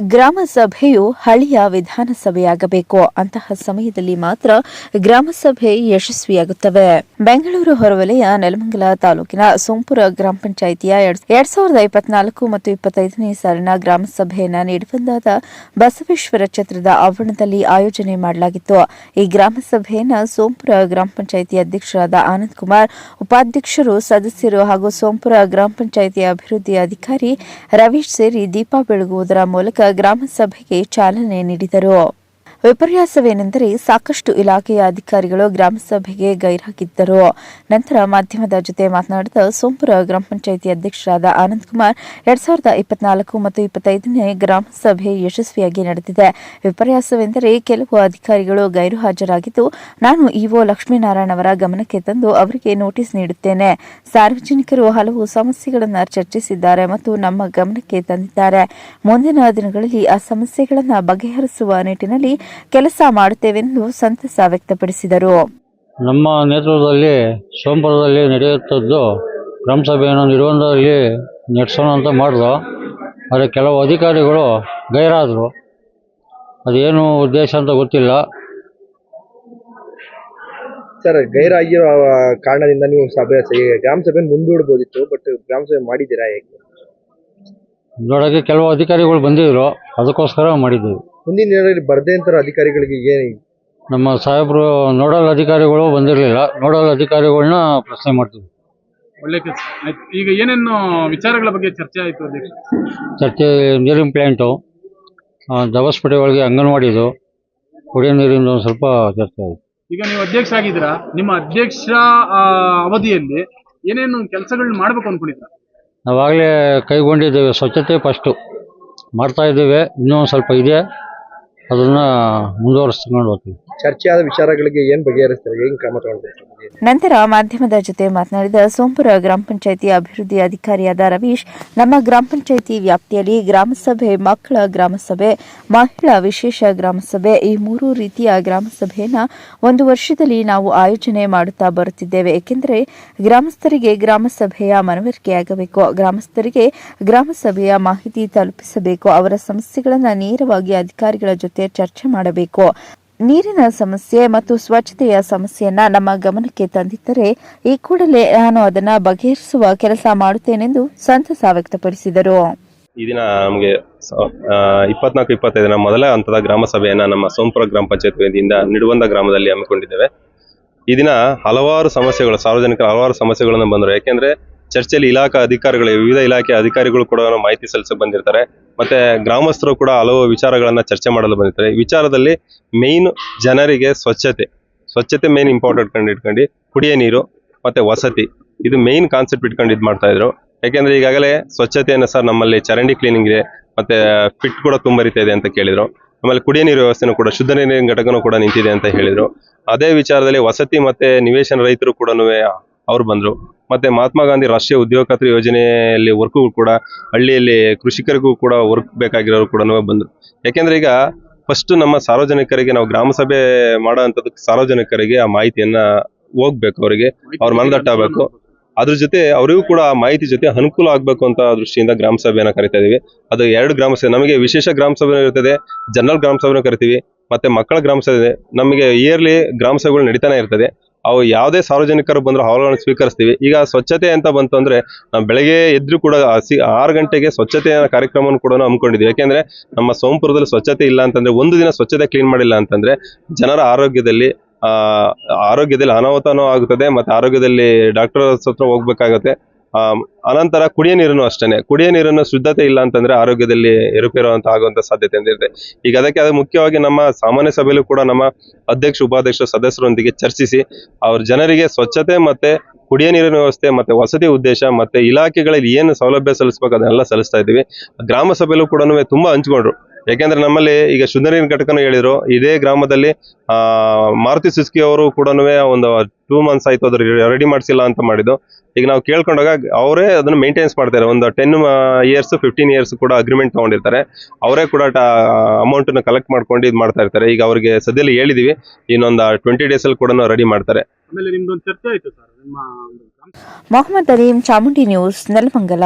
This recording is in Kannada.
ಗ್ರಾಮ ಸಭೆಯು ಹಳೆಯ ವಿಧಾನಸಭೆಯಾಗಬೇಕು. ಅಂತಹ ಸಮಯದಲ್ಲಿ ಮಾತ್ರ ಗ್ರಾಮ ಸಭೆ ಯಶಸ್ವಿಯಾಗುತ್ತವೆ. ಬೆಂಗಳೂರು ಹೊರವಲಯ, ನೆಲಮಂಗಲ ತಾಲೂಕಿನ ಸೋಂಪುರ ಗ್ರಾಮ ಪಂಚಾಯಿತಿಯ ಎರಡ್ ಸಾವಿರದ ಇಪ್ಪತ್ನಾಲ್ಕು ಮತ್ತು ಇಪ್ಪತ್ತೈದನೇ ಸಾಲಿನ ಗ್ರಾಮ ಸಭೆಯನ್ನ ಬಸವೇಶ್ವರ ಛತ್ರದ ಆವರಣದಲ್ಲಿ ಆಯೋಜನೆ ಮಾಡಲಾಗಿತ್ತು. ಈ ಗ್ರಾಮ ಸಭೆಯನ್ನ ಸೋಂಪುರ ಗ್ರಾಮ ಪಂಚಾಯಿತಿ ಅಧ್ಯಕ್ಷರಾದ ಆನಂದ್ ಕುಮಾರ್, ಉಪಾಧ್ಯಕ್ಷರು, ಸದಸ್ಯರು ಹಾಗೂ ಸೋಂಪುರ ಗ್ರಾಮ ಪಂಚಾಯಿತಿ ಅಭಿವೃದ್ಧಿ ಅಧಿಕಾರಿ ರವೀಶ್ ಸೇರಿ ದೀಪ ಬೆಳಗುವುದರ ಮೂಲಕ ಗ್ರಾಮ ಸಭೆಗೆ ಚಾಲನೆ ನೀಡಿದರು. ವಿಪರ್ಯಾಸವೇನೆಂದರೆ ಸಾಕಷ್ಟು ಇಲಾಖೆಯ ಅಧಿಕಾರಿಗಳು ಗ್ರಾಮಸಭೆಗೆ ಗೈರಾಗಿದ್ದರು ನಂತರ ಮಾಧ್ಯಮದ ಜೊತೆ ಮಾತನಾಡಿದ ಸೋಂಪುರ ಗ್ರಾಮ ಪಂಚಾಯಿತಿ ಅಧ್ಯಕ್ಷರಾದ ಆನಂದ್ ಕುಮಾರ್ ಎರಡ್ ಸಾವಿರದ ಇಪ್ಪತ್ನಾಲ್ಕು ಮತ್ತು ಇಪ್ಪತ್ತೈದನೇ ಗ್ರಾಮ ಸಭೆ ಯಶಸ್ವಿಯಾಗಿ ನಡೆದಿದೆ. ವಿಪರ್ಯಾಸವೆಂದರೆ ಕೆಲವು ಅಧಿಕಾರಿಗಳು ಗೈರು ಹಾಜರಾಗಿದ್ದು ನಾನು ಇಒ ಲಕ್ಷ್ಮೀನಾರಾಯಣ ಅವರ ಗಮನಕ್ಕೆ ತಂದು ಅವರಿಗೆ ನೋಟಿಸ್ ನೀಡುತ್ತೇನೆ. ಸಾರ್ವಜನಿಕರು ಹಲವು ಸಮಸ್ಯೆಗಳನ್ನು ಚರ್ಚಿಸಿದ್ದಾರೆ ಮತ್ತು ನಮ್ಮ ಗಮನಕ್ಕೆ ತಂದಿದ್ದಾರೆ. ಮುಂದಿನ ದಿನಗಳಲ್ಲಿ ಆ ಸಮಸ್ಯೆಗಳನ್ನು ಬಗೆಹರಿಸುವ ನಿಟ್ಟಿನಲ್ಲಿ ಕೆಲಸ ಮಾಡುತ್ತೇವೆಂದು ಸಂತಸ ವ್ಯಕ್ತಪಡಿಸಿದರು. ನಮ್ಮ ನೇತೃತ್ವದಲ್ಲಿ ಸೋಮವಾರದಲ್ಲಿ ನಡೆಯುತ್ತಿದ್ದು ಗ್ರಾಮ ಸಭೆಯನ್ನು ನಿರ್ಬಂಧದಲ್ಲಿ ನಡೆಸೋಣ ಅಂತ ಮಾಡಿದ್ರು ಆದರೆ ಕೆಲವು ಅಧಿಕಾರಿಗಳು ಗೈರಾದರು. ಅದೇನು ಉದ್ದೇಶ ಅಂತ ಗೊತ್ತಿಲ್ಲ. ಸರ್ ಗೈರಾಗಿರೋ ಕಾರಣದಿಂದ ನೀವು ಸಭೆ ಗ್ರಾಮಸಭೆ ಗ್ರಾಮ ಸಭೆ ಮುಂದೂಡ್ಬೋದಿತ್ತು ಬಟ್ ಗ್ರಾಮ ಸಭೆ ಮಾಡಿದ್ದೀರಾ ಹೇಗೆ? ನೋಡೋಕ್ಕೆ ಕೆಲವು ಅಧಿಕಾರಿಗಳು ಬಂದಿದ್ರು. ಅದಕ್ಕೋಸ್ಕರ ಮಾಡಿದ್ದೀವಿ. ಮುಂದಿನ ದಿನಗಳಲ್ಲಿ ಬರದೇ ಅಂತಾರ ಅಧಿಕಾರಿಗಳಿಗೆ ಏನು ನಮ್ಮ ಸಾಹೇಬರು ನೋಡಲ್ ಅಧಿಕಾರಿಗಳು ಬಂದಿರಲಿಲ್ಲ. ನೋಡಲ್ ಅಧಿಕಾರಿಗಳನ್ನ ಪ್ರಶ್ನೆ ಮಾಡ್ತೀವಿ. ಒಳ್ಳೆ ಕೆಲಸ. ಆಯ್ತು. ಈಗ ಏನೇನು ವಿಚಾರಗಳ ಬಗ್ಗೆ ಚರ್ಚೆ ಆಯ್ತು ಅಧ್ಯಕ್ಷ? ಚರ್ಚೆ ನೀರಿನ ಪ್ಲ್ಯಾಂಟು ದವಸ್ಪೇಟೆ ಒಳಗೆ ಅಂಗನವಾಡಿದು ಕುಡಿಯೋ ನೀರಿಂದ ಒಂದು ಸ್ವಲ್ಪ ಚರ್ಚೆ ಆಯಿತು. ಈಗ ನೀವು ಅಧ್ಯಕ್ಷ ಆಗಿದ್ದೀರಾ? ನಿಮ್ಮ ಅಧ್ಯಕ್ಷ ಆ, ಅವಧಿಯಲ್ಲಿ ಏನೇನು ಕೆಲಸಗಳನ್ನ ಮಾಡ್ಬೇಕು ಅನ್ಕೊಂಡಿದ್ರ ನಾವಾಗಲೇ ಕೈಗೊಂಡಿದ್ದೇವೆ ಸ್ವಚ್ಛತೆ ಫಸ್ಟು. ಮಾಡ್ತಾ ಇದ್ದೇವೆ. ಇನ್ನೂ ಒಂದು ಸ್ವಲ್ಪ ಇದೆ. ಅದನ್ನು ಮುಂದುವರಿಸ್ಕೊಂಡು ಹೋಗ್ತೀವಿ. ಚರ್ಚೆ ಆದ ವಿಚಾರಗಳಿಗೆ ಏನ್ ಬಗೆಹರಿಸ್ತಾರೆ? ಏನ್ ಕ್ರಮ ತಗೊಳ್ಬೇಕು ನಂತರ ಮಾಧ್ಯಮದ ಜೊತೆ ಮಾತನಾಡಿದ ಸೋಂಪುರ ಗ್ರಾಮ ಪಂಚಾಯಿತಿ ಅಭಿವೃದ್ಧಿ ಅಧಿಕಾರಿಯಾದ ರವೀಶ್ ನಮ್ಮ ಗ್ರಾಮ ಪಂಚಾಯಿತಿ ವ್ಯಾಪ್ತಿಯಲ್ಲಿ ಗ್ರಾಮ ಸಭೆ ಮಕ್ಕಳ ಗ್ರಾಮ ಸಭೆ ಮಹಿಳಾ ವಿಶೇಷ ಗ್ರಾಮ ಸಭೆ ಈ ಮೂರು ರೀತಿಯ ಗ್ರಾಮ ಸಭೆಯನ್ನ ಒಂದು ವರ್ಷದಲ್ಲಿ ನಾವು ಆಯೋಜನೆ ಮಾಡುತ್ತಾ ಬರುತ್ತಿದ್ದೇವೆ. ಏಕೆಂದರೆ ಗ್ರಾಮಸ್ಥರಿಗೆ ಗ್ರಾಮ ಸಭೆಯ ಮನವರಿಕೆಯಾಗಬೇಕು ಗ್ರಾಮಸ್ಥರಿಗೆ ಗ್ರಾಮ ಸಭೆಯ ಮಾಹಿತಿ ತಲುಪಿಸಬೇಕು ಅವರ ಸಮಸ್ಯೆಗಳನ್ನು ನೇರವಾಗಿ ಅಧಿಕಾರಿಗಳ ಜೊತೆ ಚರ್ಚೆ ಮಾಡಬೇಕು. ನೀರಿನ ಸಮಸ್ಯೆ ಮತ್ತು ಸ್ವಚ್ಛತೆಯ ಸಮಸ್ಯೆಯನ್ನ ನಮ್ಮ ಗಮನಕ್ಕೆ ತಂದಿದ್ದರೆ ಈ ಕೂಡಲೇ ನಾನು ಅದನ್ನ ಬಗೆಹರಿಸುವ ಕೆಲಸ ಮಾಡುತ್ತೇನೆಂದು ಸಂತಸ ವ್ಯಕ್ತಪಡಿಸಿದರು. ಈ ದಿನ ನಮಗೆ ಇಪ್ಪತ್ನಾಲ್ಕು ಇಪ್ಪತ್ತೈದನ ಮೊದಲ ಹಂತದ ಗ್ರಾಮ ಸಭೆಯನ್ನ ನಮ್ಮ ಸೋಂಪುರ ಗ್ರಾಮ ಪಂಚಾಯತ್ ವತಿಯಿಂದ ನಿಡುವಂದ ಗ್ರಾಮದಲ್ಲಿ ಹಮ್ಮಿಕೊಂಡಿದ್ದೇವೆ. ಈ ದಿನ ಹಲವಾರು ಸಮಸ್ಯೆಗಳು, ಸಾರ್ವಜನಿಕರ ಹಲವಾರು ಸಮಸ್ಯೆಗಳನ್ನು ಬಂದರು. ಯಾಕೆಂದ್ರೆ ಚರ್ಚೆಯಲ್ಲಿ ಇಲಾಖಾ ಅಧಿಕಾರಿಗಳು ವಿವಿಧ ಇಲಾಖೆ ಅಧಿಕಾರಿಗಳು ಕೂಡ ಮಾಹಿತಿ ಸಲ್ಲಿಸಿ ಬಂದಿರ್ತಾರೆ. ಮತ್ತೆ ಗ್ರಾಮಸ್ಥರು ಕೂಡ ಹಲವು ವಿಚಾರಗಳನ್ನ ಚರ್ಚೆ ಮಾಡಲು ಬಂದಿರ್ತಾರೆ ಈ ವಿಚಾರದಲ್ಲಿ ಮೇನ್ ಜನರಿಗೆ ಸ್ವಚ್ಛತೆ ಸ್ವಚ್ಛತೆ ಮೇನ್ ಇಂಪಾರ್ಟೆಂಟ್ ಕಂಡು ಇಟ್ಕೊಂಡು ಕುಡಿಯ ನೀರು ಮತ್ತೆ ವಸತಿ, ಇದು ಮೇನ್ ಕಾನ್ಸೆಪ್ಟ್ ಇಟ್ಕೊಂಡು ಇದು ಮಾಡ್ತಾ ಇದ್ರು. ಯಾಕೆಂದ್ರೆ ಈಗಾಗಲೇ ಸ್ವಚ್ಛತೆಯನ್ನು ಸರ್ ನಮ್ಮಲ್ಲಿ ಚರಂಡಿ ಕ್ಲೀನಿಂಗ್ ಇದೆ, ಮತ್ತೆ ಫಿಟ್ ಕೂಡ ತುಂಬರಿತಾ ಇದೆ ಅಂತ ಕೇಳಿದ್ರು. ಆಮೇಲೆ ಕುಡಿಯ ನೀರು ವ್ಯವಸ್ಥೆನೂ ಕೂಡ, ಶುದ್ಧ ನೀರಿನ ಘಟಕನೂ ಕೂಡ ನಿಂತಿದೆ ಅಂತ ಹೇಳಿದ್ರು. ಅದೇ ವಿಚಾರದಲ್ಲಿ ವಸತಿ ಮತ್ತೆ ನಿವೇಶನ ರೈತರು ಕೂಡ ಅವ್ರು ಬಂದ್ರು. ಮತ್ತೆ ಮಹಾತ್ಮ ಗಾಂಧಿ ರಾಷ್ಟ್ರೀಯ ಉದ್ಯೋಗ ಖಾತ್ರಿ ಯೋಜನೆಯಲ್ಲಿ ವರ್ಕ್ ಕೂಡ, ಹಳ್ಳಿಯಲ್ಲಿ ಕೃಷಿಕರಿಗೂ ಕೂಡ ವರ್ಕ್ ಬೇಕಾಗಿರೋರು ಕೂಡ ಬಂದ್ರು. ಯಾಕೆಂದ್ರೆ ಈಗ ಫಸ್ಟ್ ನಮ್ಮ ಸಾರ್ವಜನಿಕರಿಗೆ, ನಾವು ಗ್ರಾಮ ಸಭೆ ಸಾರ್ವಜನಿಕರಿಗೆ ಆ ಮಾಹಿತಿಯನ್ನ ಹೋಗ್ಬೇಕು ಅವರಿಗೆ, ಅವ್ರ ಮನದಟ್ಟಾಗಬೇಕು ಅದ್ರ ಜೊತೆ ಅವರಿಗೂ ಕೂಡ ಆ ಮಾಹಿತಿ ಜೊತೆ ಅನುಕೂಲ ಆಗ್ಬೇಕು ಅಂತ ದೃಷ್ಟಿಯಿಂದ ಗ್ರಾಮ ಸಭೆಯನ್ನ ಕರಿತಾ ಇದೀವಿ ಅದು ಎರಡು ಗ್ರಾಮ ಸಭೆ, ನಮಗೆ ವಿಶೇಷ ಗ್ರಾಮ ಸಭೆ ಇರ್ತದೆ, ಜನರಲ್ ಗ್ರಾಮ ಸಭೆನೂ ಕರಿತೀವಿ, ಮತ್ತೆ ಮಕ್ಕಳ ಗ್ರಾಮ ಸಭೆ. ನಮಗೆ ಇಯರ್ಲಿ ಗ್ರಾಮ ಸಭೆಗಳು ನಡೀತಾನೆ ಇರ್ತದೆ. ಅವು ಯಾವುದೇ ಸಾರ್ವಜನಿಕರು ಬಂದರೂ ಅವುಗಳನ್ನು ಸ್ವೀಕರಿಸ್ತೀವಿ. ಈಗ ಸ್ವಚ್ಛತೆ ಅಂತ ಬಂತು ಅಂದ್ರೆ, ನಾವು ಬೆಳಗ್ಗೆ ಎದ್ರು ಕೂಡ ಆರು ಗಂಟೆಗೆ ಸ್ವಚ್ಛತೆಯ ಕಾರ್ಯಕ್ರಮವನ್ನು ಕೂಡ ಹಮ್ಮಿಕೊಂಡಿದ್ವಿ ಯಾಕೆಂದರೆ, ನಮ್ಮ ಸೋಮಪುರದಲ್ಲಿ ಸ್ವಚ್ಛತೆ ಇಲ್ಲ ಅಂತಂದ್ರೆ, ಒಂದು ದಿನ ಸ್ವಚ್ಛತೆ ಕ್ಲೀನ್ ಮಾಡಿಲ್ಲ ಅಂತಂದ್ರೆ, ಜನರ ಆರೋಗ್ಯದಲ್ಲಿ ಆರೋಗ್ಯದಲ್ಲಿ ಅನಾಹುತನೂ ಆಗುತ್ತದೆ, ಮತ್ತೆ ಆರೋಗ್ಯದಲ್ಲಿ ಡಾಕ್ಟರ್ ಹತ್ರ ಹೋಗ್ಬೇಕಾಗತ್ತೆ. ಅನಂತರ ಕುಡಿಯ ನೀರನ್ನು ಅಷ್ಟೇನೆ. ಕುಡಿಯ ನೀರನ್ನು ಶುದ್ಧತೆ ಇಲ್ಲ ಅಂತಂದ್ರೆ ಆರೋಗ್ಯದಲ್ಲಿ ಏರುಪೇರು ಅಂತ ಆಗುವಂತ ಸಾಧ್ಯತೆ ಇರುತ್ತೆ ಈಗ ಅದಕ್ಕೆ ಅದು ಮುಖ್ಯವಾಗಿ ನಮ್ಮ ಸಾಮಾನ್ಯ ಸಭೆಯಲ್ಲೂ ಕೂಡ ನಮ್ಮ ಅಧ್ಯಕ್ಷ, ಉಪಾಧ್ಯಕ್ಷ ಸದಸ್ಯರೊಂದಿಗೆ ಚರ್ಚಿಸಿ ಅವ್ರ ಜನರಿಗೆ ಸ್ವಚ್ಛತೆ ಮತ್ತೆ ಕುಡಿಯ ನೀರಿನ ವ್ಯವಸ್ಥೆ ಮತ್ತೆ ವಸತಿ ಉದ್ದೇಶ ಮತ್ತೆ ಇಲಾಖೆಗಳಲ್ಲಿ ಏನು ಸೌಲಭ್ಯ ಸಲ್ಲಿಸಬೇಕು ಅದನ್ನೆಲ್ಲ ಸಲ್ಲಿಸ್ತಾ ಇದ್ದೀವಿ. ಗ್ರಾಮ ಸಭೆಯಲ್ಲೂ ಕೂಡ ತುಂಬಾ ಹಂಚ್ಕೊಂಡ್ರು. ಯಾಕೆಂದ್ರೆ ನಮ್ಮಲ್ಲಿ ಈಗ ಶುದ್ಧ ನೀರಿನ ಘಟಕನೂ ಹೇಳಿದ್ರು ಇದೇ ಗ್ರಾಮದಲ್ಲಿ ಆ ಮಾರುತಿ ಸುಸ್ಕಿ ಅವರು ಕೂಡ ಒಂದು ಟೂ ಮಂತ್ಸ್ ಆಯ್ತು ಅದ್ರ ರೆಡಿ ಮಾಡಿಸಿಲ್ಲ ಅಂತ ಮಾಡಿದ್ದು. ಈಗ ನಾವು ಕೇಳ್ಕೊಂಡಾಗ ಅವರೇ ಅದನ್ನ ಮೇಂಟೆನೆನ್ಸ್ ಮಾಡ್ತಾರೆ. ಒಂದು ಟೆನ್ ಇಯರ್ಸ್ ಫಿಫ್ಟೀನ್ ಇಯರ್ಸ್ ಕೂಡ ಅಗ್ರಿಮೆಂಟ್ ತಗೊಂಡಿರ್ತಾರೆ. ಅವರೇ ಕೂಡ ಅಮೌಂಟ್ ಕಲೆಕ್ಟ್ ಮಾಡ್ಕೊಂಡು ಇದು ಮಾಡ್ತಾ ಇರ್ತಾರೆ. ಈಗ ಅವರಿಗೆ ಸದ್ಯದಲ್ಲಿ ಹೇಳಿದೀವಿ ಇನ್ನೊಂದು ಟ್ವೆಂಟಿ ಡೇಸ್ ಅಲ್ಲಿ ಕೂಡ ರೆಡಿ ಮಾಡ್ತಾರೆ. ಆಮೇಲೆ ನಿಮ್ದೊಂದು ಚರ್ಚೆ ಆಯ್ತು ಸರ್ ನಿಮ್ಮ ಮೊಹಮ್ಮದ್ ಅಲೀಂ ಚಾಮುಂಡಿ ನ್ಯೂಸ್ ನೆಲಮಂಗಲ.